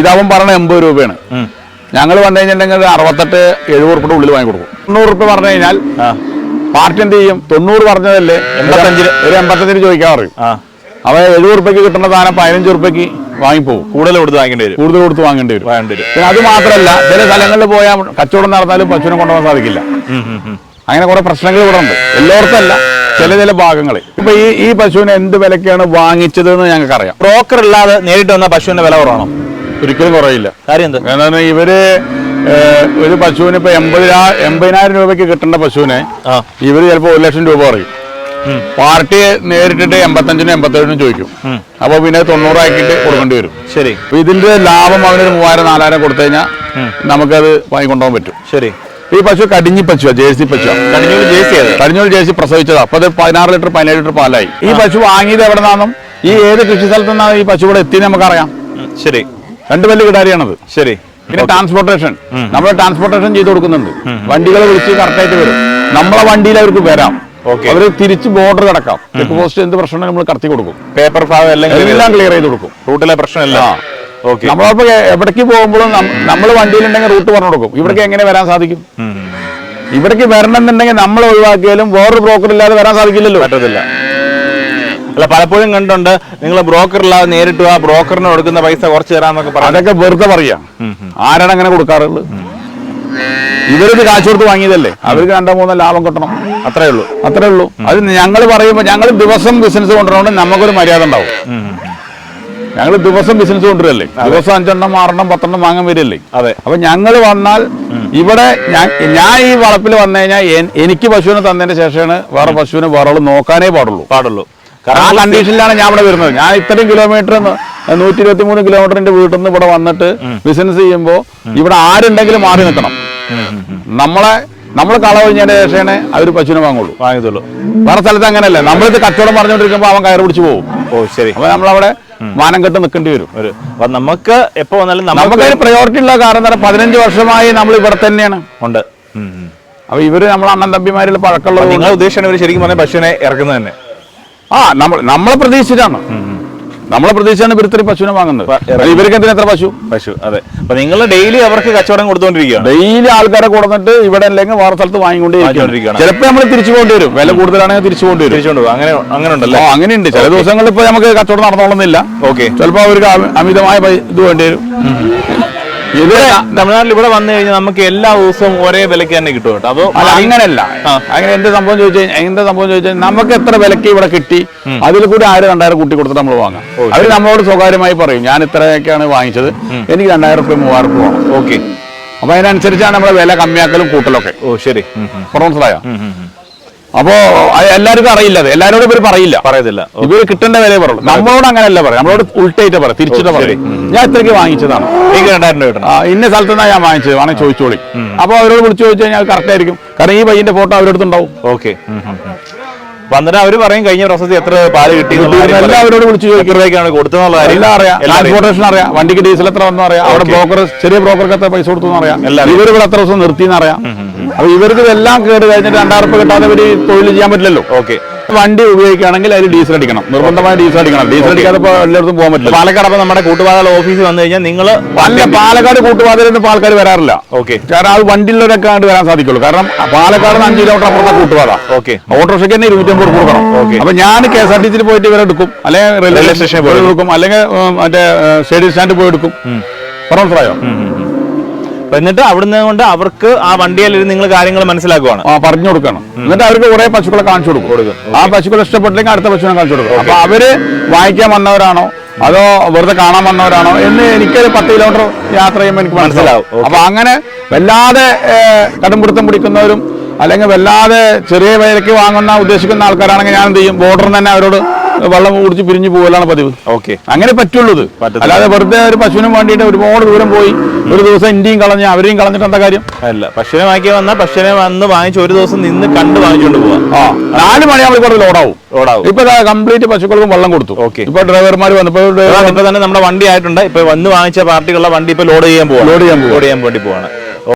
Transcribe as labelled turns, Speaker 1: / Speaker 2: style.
Speaker 1: ഇതാവൻ പറഞ്ഞ എൺപത് രൂപയാണ്. ഞങ്ങൾ വന്നു കഴിഞ്ഞിട്ടുണ്ടെങ്കിൽ അറുപത്തെട്ട് എഴുപത് റുപ്യയുടെ ഉള്ളിൽ വാങ്ങി കൊടുക്കും. തൊണ്ണൂറ് റുപ്യ പറഞ്ഞു കഴിഞ്ഞാൽ പാർട്ടി എന്ത് ചെയ്യും? തൊണ്ണൂറ് പറഞ്ഞതല്ലേ?
Speaker 2: എൺപത്തഞ്ചിന്.
Speaker 1: ഒരു എൺപത്തഞ്ചിന് ചോദിക്കാൻ പറയും. അവ എഴുപത് റുപ്യക്ക് കിട്ടുന്ന സാധനം പതിനഞ്ച് റുപ്യക്ക് വാങ്ങിപ്പോകും
Speaker 2: കൂടുതൽ കൊടുത്ത് വാങ്ങേണ്ടി വരും.
Speaker 1: കൂടുതൽ കൊടുത്ത് വാങ്ങേണ്ടി വരും. പിന്നെ അത് മാത്രമല്ല ചില സ്ഥലങ്ങളിൽ പോയാൽ കച്ചവടം നടന്നാലും പശുവിനെ കൊണ്ടുപോകാൻ സാധിക്കില്ല. അങ്ങനെ കുറെ പ്രശ്നങ്ങൾ ഇവിടെ ഉണ്ട്. എല്ലായിടത്തല്ല ചില ചില ഭാഗങ്ങൾ ഇപ്പൊ ഈ ഈ പശുവിനെ എന്ത് വിലക്കാണ് വാങ്ങിച്ചത് എന്ന് ഞങ്ങൾക്ക് അറിയാം
Speaker 2: ബ്രോക്കർ ഇല്ലാതെ നേരിട്ട് വന്ന പശുവിന്റെ വില കുറവാണോ?
Speaker 1: ഒരിക്കലും കുറയില്ല.
Speaker 2: കാര്യം എന്താ?
Speaker 1: കാരണം ഇവർ ഒരു പശുവിന് ഇപ്പൊ എൺപത് എൺപതിനായിരം രൂപയ്ക്ക് കിട്ടേണ്ട പശുവിനെ ഇവർ ചിലപ്പോൾ ഒരു ലക്ഷം രൂപ പറയും. പാർട്ടി നേരിട്ടിട്ട് എൺപത്തഞ്ചിനും എൺപത്തേഴിനും ചോദിക്കും. അപ്പൊ പിന്നെ തൊണ്ണൂറാക്കിയിട്ട് കൊടുക്കേണ്ടി വരും.
Speaker 2: ശരി.
Speaker 1: ഇതിന്റെ ലാഭം അവനൊരു മൂവായിരം നാലായിരം കൊടുത്തു കഴിഞ്ഞാൽ നമുക്കത് വാങ്ങിക്കൊണ്ടുപോകാൻ പറ്റും.
Speaker 2: ശരി.
Speaker 1: ഈ പശു കടിഞ്ഞി പശു ജേഴ്സി പശു
Speaker 2: കടിഞ്ഞൂർ ജേഴ്സി അത്
Speaker 1: കടിഞ്ഞൂൽ ജേഴ്സി പ്രസവിച്ചതാ. അപ്പൊ അത് പതിനാറ് ലിറ്റർ പതിനേഴ് ലിറ്റർ പാലായി. ഈ പശു വാങ്ങിയത് എവിടെ നിന്നാണെന്നും ഈ ഏത് കൃഷി സ്ഥലത്തു നിന്നാണ് ഈ പശു ഇവിടെ എത്തിയെന്ന് നമുക്കറിയാം.
Speaker 2: ശരി.
Speaker 1: രണ്ട് വലിയ കിടാരിയാണത്.
Speaker 2: ശരി.
Speaker 1: പിന്നെ ട്രാൻസ്പോർട്ടേഷൻ നമ്മൾ ട്രാൻസ്പോർട്ടേഷൻ ചെയ്ത് കൊടുക്കുന്നുണ്ട്. വണ്ടികൾ വിളിച്ച് കറക്റ്റായിട്ട് വരും. നമ്മളെ വണ്ടിയിൽ അവർക്ക് വരാം.
Speaker 2: അവർ
Speaker 1: അവർ തിരിച്ച് ബോർഡർ കിടക്കാം. ചെക്ക് പോസ്റ്റ് എന്ത് പ്രശ്നം നമ്മൾ കടത്തി കൊടുക്കും.
Speaker 2: പേപ്പർ ഭാഗം എല്ലാം
Speaker 1: ക്ലിയർ ചെയ്ത്. കൊടുക്കും.
Speaker 2: റൂട്ടിലെ പ്രശ്നമില്ല.
Speaker 1: നമ്മളപ്പോ എവിടേക്ക് പോകുമ്പോഴും നമ്മൾ വണ്ടിയിലുണ്ടെങ്കിൽ റൂട്ട് പറഞ്ഞു കൊടുക്കും. ഇവിടേക്ക് എങ്ങനെ വരാൻ സാധിക്കും? ഇവിടേക്ക് വരണം എന്നുണ്ടെങ്കിൽ നമ്മൾ ഒഴിവാക്കിയാലും വേറൊരു ബ്രോക്കർ ഇല്ലാതെ വരാൻ സാധിക്കില്ലല്ലോ.
Speaker 2: പറ്റത്തില്ല. അല്ല പലപ്പോഴും കണ്ടുണ്ട് നിങ്ങൾ ബ്രോക്കറില്ലാതെ നേരിട്ട് ആ ബ്രോക്കറിന് കൊടുക്കുന്ന പൈസ കുറച്ച് തരാന്നൊക്കെ പറയാം
Speaker 1: അതൊക്കെ വെറുതെ പറയാം. ആരാണ് അങ്ങനെ കൊടുക്കാറുള്ളത്? ഇവരിത് കാശ് കൊടുത്ത് വാങ്ങിയതല്ലേ? അവർക്ക് രണ്ടോ മൂന്നോ ലാഭം കിട്ടണം.
Speaker 2: അത്രേ ഉള്ളൂ.
Speaker 1: അത്രേ ഉള്ളൂ. അത് ഞങ്ങൾ പറയുമ്പോൾ ഞങ്ങൾ ദിവസം ബിസിനസ് കൊണ്ടുവരണം നമുക്കൊരു മര്യാദ ഉണ്ടാവും. ഞങ്ങൾ ദിവസം ബിസിനസ് കൊണ്ടുവരല്ലേ? ദിവസം അഞ്ചെണ്ണം ആറെണ്ണം പത്തെണ്ണം വാങ്ങാൻ വരില്ലേ?
Speaker 2: അതെ.
Speaker 1: അപ്പൊ ഞങ്ങൾ വന്നാൽ ഇവിടെ ഞാൻ- ഞാൻ ഈ വളപ്പിൽ വന്നു കഴിഞ്ഞാൽ എനിക്ക് പശുവിനെ തന്നതിന് ശേഷമാണ് വേറെ പശുവിനെ വേറെ നോക്കാനേ പാടുള്ളൂ.
Speaker 2: പാടുള്ളൂ.
Speaker 1: ആ
Speaker 2: കാരണം
Speaker 1: കണ്ടീഷനിലാണ് ഞാൻ ഇവിടെ വരുന്നത്. ഞാൻ ഇത്രയും കിലോമീറ്റർ നൂറ്റി ഇരുപത്തി മൂന്ന് കിലോമീറ്ററിന്റെ വീട്ടിൽ നിന്ന് ഇവിടെ വന്നിട്ട് ബിസിനസ് ചെയ്യുമ്പോൾ ഇവിടെ ആരുണ്ടെങ്കിലും മാറി നിൽക്കണം. നമ്മളെ നമ്മൾ കള കഴിഞ്ഞതിന്റെ ശേഷമാണ് അവർ പശുവിനെ വാങ്ങുള്ളൂ.
Speaker 2: വാങ്ങിയതുള്ളൂ.
Speaker 1: വേറെ സ്ഥലത്ത് അങ്ങനെയല്ല. നമ്മളിത് കച്ചവടം പറഞ്ഞുകൊണ്ടിരിക്കുമ്പോൾ അവൻ കയറി പിടിച്ചു പോകും
Speaker 2: ഓ ശരി.
Speaker 1: അപ്പൊ നമ്മളവിടെ മാനം കെട്ട് നിൽക്കേണ്ടി വരും.
Speaker 2: ഒരു അപ്പൊ നമുക്ക് എപ്പോ വന്നാലും നമുക്ക്
Speaker 1: നമുക്കതിന് പ്രയോറിറ്റി ഉള്ള കാരണം എന്താ? പതിനഞ്ച് വർഷമായി നമ്മൾ ഇവിടെ തന്നെയാണ്.
Speaker 2: ഉണ്ട്.
Speaker 1: അപ്പൊ ഇവർ നമ്മളെ അണ്ണൻ തമ്പിമാരിൽ പഴക്കമുള്ള
Speaker 2: നിങ്ങൾ ഉദ്ദേശിച്ചാണ് ഇവർ ശരിക്കും പറഞ്ഞ പശുവിനെ ഇറക്കുന്നത് തന്നെ.
Speaker 1: ആ നമ്മൾ നമ്മളെ പ്രതീക്ഷിച്ചാണ് നമ്മളെ പ്രതീക്ഷിച്ചാണ് ഇവർ ഇത്രയും പശുവിനെ വാങ്ങുന്നത്. ഇവർക്ക് എന്തിനാ എത്ര പശു?
Speaker 2: പശു അതെ. അപ്പൊ നിങ്ങൾ ഡെയിലി അവർക്ക് കച്ചവടം കൊടുത്തോണ്ടിരിക്കുകയാണ്.
Speaker 1: ഡെയിലി ആൾക്കാരെ കൊടുത്തിട്ട് ഇവിടെ അല്ലെങ്കിൽ വേറെ സ്ഥലത്ത് വാങ്ങിക്കൊണ്ടേ
Speaker 2: വാങ്ങിക്കൊണ്ടിരിക്കുകയാണ്.
Speaker 1: ചിലപ്പോൾ നമ്മൾ തിരിച്ചു കൊണ്ടുവരും. വരും വില കൂടുതലാണെങ്കിൽ തിരിച്ചു കൊണ്ടുവരും. വരും
Speaker 2: തിരിച്ചുകൊണ്ട് അങ്ങനെ അങ്ങനെ ഉണ്ടല്ലോ?
Speaker 1: അങ്ങനെ അങ്ങനെയുണ്ട് ചില ദിവസങ്ങളിൽ ഇപ്പൊ നമുക്ക് കച്ചവടം നടന്നോളുന്നില്ല.
Speaker 2: ഓക്കെ
Speaker 1: ചിലപ്പോൾ അവർക്ക് അമി- അമിതമായ ഇത് വേണ്ടി വരും. ഇത്
Speaker 2: തമിഴ്നാട്ടിൽ ഇവിടെ വന്നു കഴിഞ്ഞാൽ നമുക്ക് എല്ലാ ദിവസവും ഒരേ വിലക്ക് തന്നെ കിട്ടും കേട്ടോ. അതോ
Speaker 1: അല്ല അങ്ങനെയല്ല. അങ്ങനെ എന്ത് സംഭവം ചോദിച്ചു കഴിഞ്ഞാൽ എന്താ സംഭവം ചോദിച്ചാൽ നമുക്ക് എത്ര വിലക്ക് ഇവിടെ കിട്ടി അതിൽ കൂടി ആയിരം രണ്ടായിരം കൂട്ടി കൊടുത്തിട്ട് നമ്മൾ വാങ്ങാം. അവർ നമ്മളോട് സ്വകാര്യമായി പറയും ഞാൻ ഇത്രയൊക്കെയാണ് വാങ്ങിച്ചത് എനിക്ക് രണ്ടായിരം റുപ്യ മൂവായിരം റുപ്യ വേണം.
Speaker 2: ഓക്കെ.
Speaker 1: അപ്പൊ അതിനനുസരിച്ചാണ് നമ്മളെ വില കമ്മിയാക്കലും കൂട്ടലൊക്കെ.
Speaker 2: ഓ ശരി.
Speaker 1: മനസ്സിലായോ. അപ്പോ എല്ലാവർക്കും അറിയില്ല അത്. എല്ലാവരോടും ഇവർ പറയില്ല.
Speaker 2: പറയത്തില്ല. ഇവർ
Speaker 1: ഇവർ കിട്ടേണ്ട വില പറയുള്ളൂ. നമ്മളോട് അങ്ങനെയല്ല പറയാം. നമ്മളോട് ഉൾട്ടായിട്ട് പറയാം. തിരിച്ചിട്ട് പറയും. ഞാൻ ഇത്രയ്ക്ക് വാങ്ങിച്ചതാണ്.
Speaker 2: എനിക്ക് രണ്ടായിരം രൂപ
Speaker 1: ഇന്ന സ്ഥലത്ത് നിന്നാണ് ഞാൻ വാങ്ങിച്ചത്. വേണമെങ്കിൽ ചോദിച്ചോളി. അപ്പൊ അവരോട് വിളിച്ചു ചോദിച്ചു കഴിഞ്ഞാൽ കറക്റ്റ് ആയിരിക്കും. കാരണം ഈ പയ്യന്റെ ഫോട്ടോ അവരെടുത്തുണ്ടാവും
Speaker 2: ഓക്കെ. വന്നിട്ട് അവർ പറയും കഴിഞ്ഞ പ്രാവശ്യത്തിൽ എത്ര പാൽ കിട്ടി
Speaker 1: എല്ലാവരോട് വിളിച്ചു ചോദിക്കും.
Speaker 2: രൂപയ്ക്കാണ് കൊടുത്തെന്നുള്ള കാര്യം
Speaker 1: എല്ലാം അറിയാം. ട്രാൻസ്പോർട്ടേഷൻ വണ്ടിക്ക് ഡീസൽ എത്ര വന്നു അറിയാം. അവിടെ ബ്രോക്കർ ചെറിയ ബ്രോക്കർക്ക് എത്ര പൈസ കൊടുത്തു അറിയാം. ഇവർ ഇവിടെ എത്ര ദിവസം നിർത്തി അറിയാം അപ്പൊ ഇവർക്ക് ഇതെല്ലാം കേട് കഴിഞ്ഞിട്ട് രണ്ടായിരം റുപ്യ കിട്ടാതെ ഇവർ തൊഴിൽ ചെയ്യാൻ പറ്റില്ലല്ലോ.
Speaker 2: ഓക്കെ.
Speaker 1: വണ്ടി ഉപയോഗിക്കുകയാണെങ്കിൽ അതിൽ ഡീസൽ അടിക്കണം. നിർബന്ധമായി ഡീസൽ അടിക്കണം. ഡീസൽ അടിക്കാതെ ഇപ്പൊ എല്ലായിടത്തും പോകാൻ പറ്റില്ല.
Speaker 2: പാലക്കാട് അപ്പൊ നമ്മുടെ കൂട്ടുപാതകൾ ഓഫീസിൽ വന്നു കഴിഞ്ഞാൽ നിങ്ങൾ
Speaker 1: അല്ല പാലക്കാട് കൂട്ടുപാതയിലൊന്നും ഇപ്പൊ ആൾക്കാർ വരാറില്ല.
Speaker 2: ഓക്കെ
Speaker 1: കാരണം അത് വണ്ടിയിലൊക്കെ ആയിട്ട് വരാൻ സാധിക്കുള്ളൂ. കാരണം പാലക്കാട് അഞ്ച് കിലോമീറ്റർ അപ്പുറത്തെ കൂട്ടുപാത.
Speaker 2: ഓക്കെ
Speaker 1: ഓട്ടോറിക്ഷയ്ക്ക് തന്നെ ഇരുന്നൂറ്റമ്പത് കൊടുക്കണം.
Speaker 2: ഓക്കെ
Speaker 1: അപ്പൊ ഞാൻ കെ എസ് ആർ ടി സിയിൽ പോയിട്ട് ഇവരെ എടുക്കും. അല്ലെങ്കിൽ റെയിൽവേ സ്റ്റേഷനിൽ പോയി എടുക്കും. അല്ലെങ്കിൽ മറ്റേ സ്റ്റേഡിയം സ്റ്റാൻഡിൽ പോയി എടുക്കും. പറഞ്ഞ മനസ്സിലായോ?
Speaker 2: എന്നിട്ട് അവിടുന്ന് കൊണ്ട് അവർക്ക് ആ വണ്ടിയിൽ നിങ്ങൾ കാര്യങ്ങൾ മനസ്സിലാക്കുവാണ്.
Speaker 1: പറഞ്ഞു കൊടുക്കണം. എന്നിട്ട് അവർക്ക് കുറെ പശുക്കളെ കാണിച്ചു കൊടുക്കും. ആ പശുക്കളെ ഇഷ്ടപ്പെട്ടില്ലെങ്കിൽ അടുത്ത പശുവിനെ കാണിച്ചു കൊടുക്കും. അപ്പൊ അവർ വാങ്ങിക്കാൻ വന്നവരാണോ? അതോ വെറുതെ കാണാൻ വന്നവരാണോ? എന്ന് എനിക്കൊരു പത്ത് കിലോമീറ്റർ യാത്ര ചെയ്യുമ്പോൾ എനിക്ക് മനസ്സിലാവും. അപ്പൊ അങ്ങനെ വല്ലാതെ കടുംപിടുത്തം പിടിക്കുന്നവരും അല്ലെങ്കിൽ വല്ലാതെ ചെറിയ വിലയ്ക്ക് വാങ്ങുന്ന ഉദ്ദേശിക്കുന്ന ആൾക്കാരാണെങ്കിൽ ഞാൻ എന്ത് ചെയ്യും? ബോർഡറിൽ തന്നെ അവരോട് വെള്ളം കുടിച്ച് പിരിഞ്ഞു പോകലാണ് പതിവ്.
Speaker 2: ഓക്കെ
Speaker 1: അങ്ങനെ പറ്റുള്ളൂ ഇത്
Speaker 2: പറ്റത്തില്ല.
Speaker 1: അല്ലാതെ വെറുതെ ഒരു പശുവിനും വേണ്ടിയിട്ട് ഒരുപാട് ദൂരം പോയി ഒരു ദിവസം ഇന്ത്യയും കളഞ്ഞ് അവരെയും കളഞ്ഞിട്ട് എന്താ കാര്യം?
Speaker 2: അല്ല പശുവിനെ വാങ്ങിക്കാൻ വന്നാൽ പശുവിനെ വന്ന് വാങ്ങിച്ച് ഒരു ദിവസം നിന്ന് കണ്ട് വാങ്ങിച്ചുകൊണ്ട് പോവാം.
Speaker 1: ആ നാല് മണിയാകുമ്പോൾ കൂടുതൽ ഓടാവും
Speaker 2: ഓടാവും
Speaker 1: ഇപ്പൊ കംപ്ലീറ്റ് പശുക്കൾക്കും വെള്ളം കൊടുത്തു.
Speaker 2: ഓക്കെ
Speaker 1: ഇപ്പൊ ഡ്രൈവർമാർ വന്നപ്പോ
Speaker 2: ഇപ്പൊ തന്നെ നമ്മുടെ വണ്ടി ആയിട്ടുണ്ട്. ഇപ്പൊ വന്ന് വാങ്ങിച്ച പാർട്ടികളുടെ വണ്ടി ഇപ്പൊ ലോഡ് ചെയ്യാൻ പോവാണ്
Speaker 1: ലോഡ് ചെയ്യാൻ പോവാ.
Speaker 2: ലോഡ് ചെയ്യാൻ വേണ്ടി പോവാണ്.